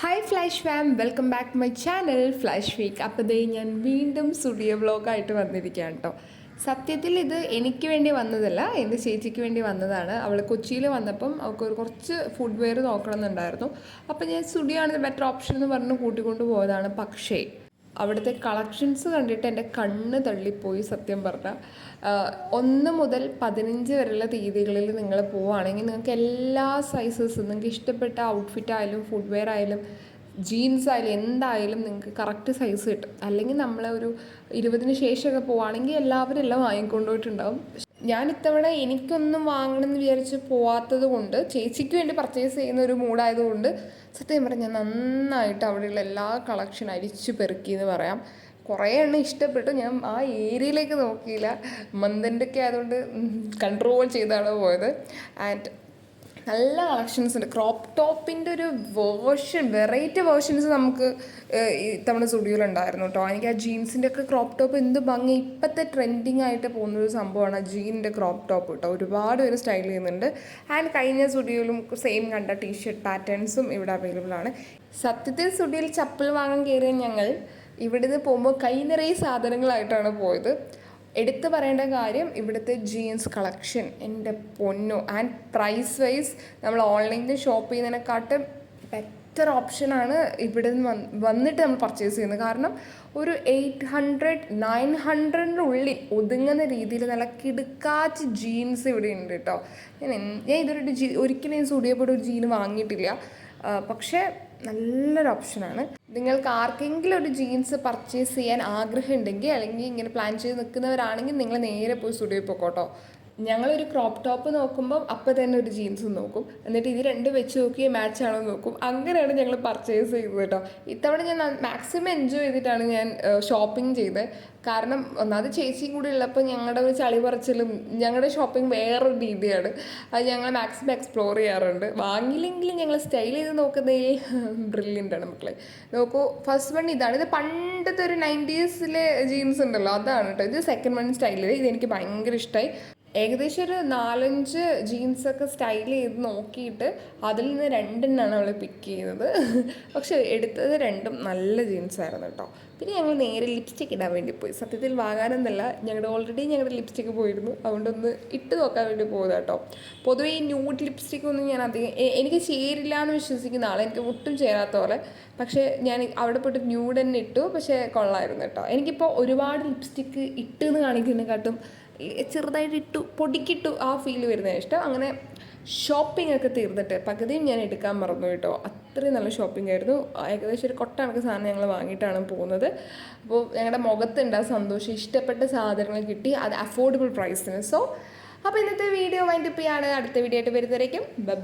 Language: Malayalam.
Hi flash fam welcome back my channel flash week അപ്പോൾ ദേ ഞാൻ വീണ്ടും സ്റ്റുഡിയോ വ്ലോഗായിട്ട് വന്നിരിക്കുകയാണ് കേട്ടോ സത്യത്തിൽ ഇത് എനിക്ക് വേണ്ടി വന്നതല്ല എന്റെ ചേച്ചിക്ക് വേണ്ടി വന്നതാണ്. അവൾ കൊച്ചിയിൽ വന്നപ്പം അവൾക്ക് ഒരു കുറച്ച് ഫുഡ് വെയർ നോക്കണം എന്നുണ്ടായിരുന്നു അപ്പോൾ ഞാൻ സ്റ്റുഡിയോ ആണ് ബെറ്റർ ഓപ്ഷൻ എന്ന് പറഞ്ഞ് കൂട്ടിക്കൊണ്ട് പോയതാണ്. പക്ഷേ അവിടുത്തെ കളക്ഷൻസ് കണ്ടിട്ട് എന്റെ കണ്ണ് തള്ളിപ്പോയി സത്യം പറഞ്ഞാൽ ഒന്ന് മുതൽ പതിനഞ്ച് വരെയുള്ള തീയതികളിൽ നിങ്ങൾ പോവുകയാണെങ്കിൽ നിങ്ങൾക്ക് എല്ലാ സൈസസും നിങ്ങൾക്ക് ഇഷ്ടപ്പെട്ട ഔട്ട്ഫിറ്റ് ആയാലും ഫുഡ്വെയർ ആയാലും ജീൻസ് ആയാലും എന്തായാലും നിങ്ങൾക്ക് കറക്റ്റ് സൈസ് കിട്ടും. അല്ലെങ്കിൽ നമ്മളെ ഒരു ഇരുപതിന് ശേഷമൊക്കെ പോവുകയാണെങ്കിൽ എല്ലാവരും എല്ലാം വാങ്ങിക്കൊണ്ടുപോയിട്ടുണ്ടാവും. ഞാൻ ഇത്തവണ എനിക്കൊന്നും വാങ്ങണം എന്ന് വിചാരിച്ച് പോവാത്തത് കൊണ്ട് ചേച്ചിക്ക് വേണ്ടി പർച്ചേസ് ചെയ്യുന്ന ഒരു മൂഡായതുകൊണ്ട് സത്യം പറഞ്ഞാൽ നന്നായിട്ട് അവിടെയുള്ള എല്ലാ കളക്ഷൻ അരിച്ചു പെറുക്കി എന്ന് പറയാം. കുറേ എണ്ണം ഇഷ്ടപ്പെട്ടു. ഞാൻ ആ ഏരിയയിലേക്ക് നോക്കിയില്ല. മന്ദന്റെ ഒക്കെ ആയതുകൊണ്ട് കൺട്രോൾ ചെയ്താണ് പോയത്. ആൻഡ് നല്ല കളക്ഷൻസ് ഉണ്ട്. ക്രോപ്പ് ടോപ്പിന്റെ ഒരു വേർഷൻ വെറൈറ്റി വേർഷൻസ് നമുക്ക് ഇത്തവണ സ്റ്റുഡിയോയിൽ ഉണ്ടായിരുന്നു കേട്ടോ എനിക്ക് ആ ജീൻസിന്റെ ഒക്കെ ക്രോപ്പ് ടോപ്പ് എന്ത് ഭംഗി. ഇപ്പോഴത്തെ ട്രെൻഡിങ് ആയിട്ട് പോകുന്ന ഒരു സംഭവമാണ് ആ ജീനിന്റെ ക്രോപ്പ് ടോപ്പ് കേട്ടോ ഒരുപാട് പേര് സ്റ്റൈൽ ചെയ്യുന്നുണ്ട്. ആൻഡ് കഴിഞ്ഞ സ്റ്റുഡിയോയിലും സെയിം കണ്ട ടീഷർട്ട് പാറ്റേൺസും ഇവിടെ അവൈലബിൾ ആണ്. സത്യത്തിൽ സ്റ്റുഡിയോയിൽ ചപ്പൽ വാങ്ങാൻ കയറിയ ഞങ്ങൾ ഇവിടുന്ന് പോകുമ്പോൾ കൈ നിറയെ സാധനങ്ങളായിട്ടാണ് പോയത്. എടുത്തു പറയേണ്ട കാര്യം ഇവിടുത്തെ ജീൻസ് കളക്ഷൻ എന്റെ പൊന്നു. ആൻഡ് പ്രൈസ് വൈസ് നമ്മൾ ഓൺലൈനിൽ ഷോപ്പ് ചെയ്യുന്നതിനെക്കാട്ടും ബെറ്റർ ഓപ്ഷനാണ് ഇവിടെ നിന്ന് വന്ന് വന്നിട്ട് നമ്മൾ പർച്ചേസ് ചെയ്യുന്നത്. കാരണം ഒരു എയ്റ്റ് ഹൺഡ്രഡ് നയൻ ഹൺഡ്രഡിന്റെ ഉള്ളിൽ ഒതുങ്ങുന്ന രീതിയിൽ നല്ല കിടുക്കാച്ച് ജീൻസ് ഇവിടെ ഉണ്ട് കേട്ടോ ഞാൻ ഞാൻ ഇതൊരു ജീ ഒരിക്കലും ഞാൻ സുടിയപ്പെട്ട ഒരു ജീൻ വാങ്ങിയിട്ടില്ല. പക്ഷേ നല്ലൊരു ഓപ്ഷനാണ്. നിങ്ങൾക്ക് ആർക്കെങ്കിലും ഒരു ജീൻസ് പർച്ചേസ് ചെയ്യാൻ ആഗ്രഹമുണ്ടെങ്കിൽ അല്ലെങ്കിൽ ഇങ്ങനെ പ്ലാൻ ചെയ്ത് നിൽക്കുന്നവരാണെങ്കിൽ നിങ്ങൾ നേരെ പോയി സ്റ്റുഡിയോയിൽ പോയിക്കോട്ടോ. ഞങ്ങളൊരു ക്രോപ്പ് ടോപ്പ് നോക്കുമ്പോൾ അപ്പോൾ തന്നെ ഒരു ജീൻസ് നോക്കും. എന്നിട്ട് ഇത് രണ്ട് വെച്ച് നോക്കി മാച്ച് ആണോ നോക്കും. അങ്ങനെയാണ് ഞങ്ങൾ പർച്ചേസ് ചെയ്തത് കേട്ടോ ഇത്തവണ ഞാൻ മാക്സിമം എൻജോയ് ചെയ്തിട്ടാണ് ഞാൻ ഷോപ്പിംഗ് ചെയ്തത് കാരണം ഒന്നാമത് ചേച്ചിയും കൂടി ഉള്ളപ്പോൾ ഞങ്ങളുടെ ഒരു ചളി പറിച്ചിലും ഞങ്ങളുടെ ഷോപ്പിംഗ് വേറൊരു രീതിയാണ്. അത് ഞങ്ങൾ മാക്സിമം എക്സ്പ്ലോർ ചെയ്യാറുണ്ട്. വാങ്ങിയില്ലെങ്കിലും ഞങ്ങൾ സ്റ്റൈൽ ചെയ്ത് നോക്കുന്നതിൽ ബ്രില്യന്റ് ആണ് മക്കളെ. നോക്കൂ ഫസ്റ്റ് വൺ ഇതാണ്. ഇത് പണ്ടത്തെ ഒരു നയന്റീസിലെ ജീൻസ് ഉണ്ടല്ലോ അതാണ് കേട്ടോ ഇത് സെക്കൻഡ് വൺ സ്റ്റൈലിൽ ഇത് എനിക്ക് ഭയങ്കര ഇഷ്ടമായി ഏകദേശം ഒരു നാലഞ്ച് ജീൻസൊക്കെ സ്റ്റൈൽ ചെയ്ത് നോക്കിയിട്ട് അതിൽ നിന്ന് രണ്ടെണ്ണമാണ് അവൾ പിക്ക് ചെയ്തത്. പക്ഷെ എടുത്തത് രണ്ടും നല്ല ജീൻസ് ആയിരുന്നു കേട്ടോ. പിന്നെ ഞങ്ങൾ നേരെ ലിപ്സ്റ്റിക് ഇടാൻ വേണ്ടി പോയി. സത്യത്തിൽ വാങ്ങാനൊന്നല്ല ഞങ്ങളുടെ ഓൾറെഡി ഞങ്ങളുടെ ലിപ്സ്റ്റിക്ക് പോയിരുന്നു. അതുകൊണ്ടൊന്ന് ഇട്ട് നോക്കാൻ വേണ്ടി പോകുന്നത് കേട്ടോ. പൊതുവേ ഈ ന്യൂഡ് ലിപ്സ്റ്റിക് ഒന്നും ഞാൻ അധികം എനിക്ക് ചേരില്ല എന്ന് വിശ്വസിക്കുന്ന ആളെ. എനിക്ക് ഒട്ടും ചേരാത്ത പോലെ പക്ഷേ ഞാൻ അവിടെ പോയിട്ട് ന്യൂഡ് തന്നെ ഇട്ടു. പക്ഷേ കൊള്ളായിരുന്നു കേട്ടോ. എനിക്കിപ്പോൾ ഒരുപാട് ലിപ്സ്റ്റിക്ക് ഇട്ടെന്ന് കാണിക്കുന്നതിനെക്കാട്ടും ചെറുതായിട്ട് ഇട്ടു പൊടിക്കിട്ടു ആ ഫീൽ വരുന്നതാണ് ഇഷ്ടം. അങ്ങനെ ഷോപ്പിംഗ് ഒക്കെ തീർന്നിട്ട് പകുതിയും ഞാൻ എടുക്കാൻ മറന്നു കേട്ടോ. അത്രയും നല്ല ഷോപ്പിംഗ് ആയിരുന്നു. ഏകദേശം ഒരു കൊട്ടണക്ക് സാധനം ഞങ്ങൾ വാങ്ങിയിട്ടാണ് പോകുന്നത്. അപ്പോൾ ഞങ്ങളുടെ മുഖത്തുണ്ട് ആ സന്തോഷം. ഇഷ്ടപ്പെട്ട സാധനങ്ങൾ കിട്ടി. അത് അഫോർഡബിൾ പ്രൈസിന് സോ അപ്പോൾ ഇന്നത്തെ വീഡിയോ വൈൻഡപ്പ് ചെയ്യാണ്. അടുത്ത വീഡിയോ ആയിട്ട് വരുന്നവരേക്കും. ബൈ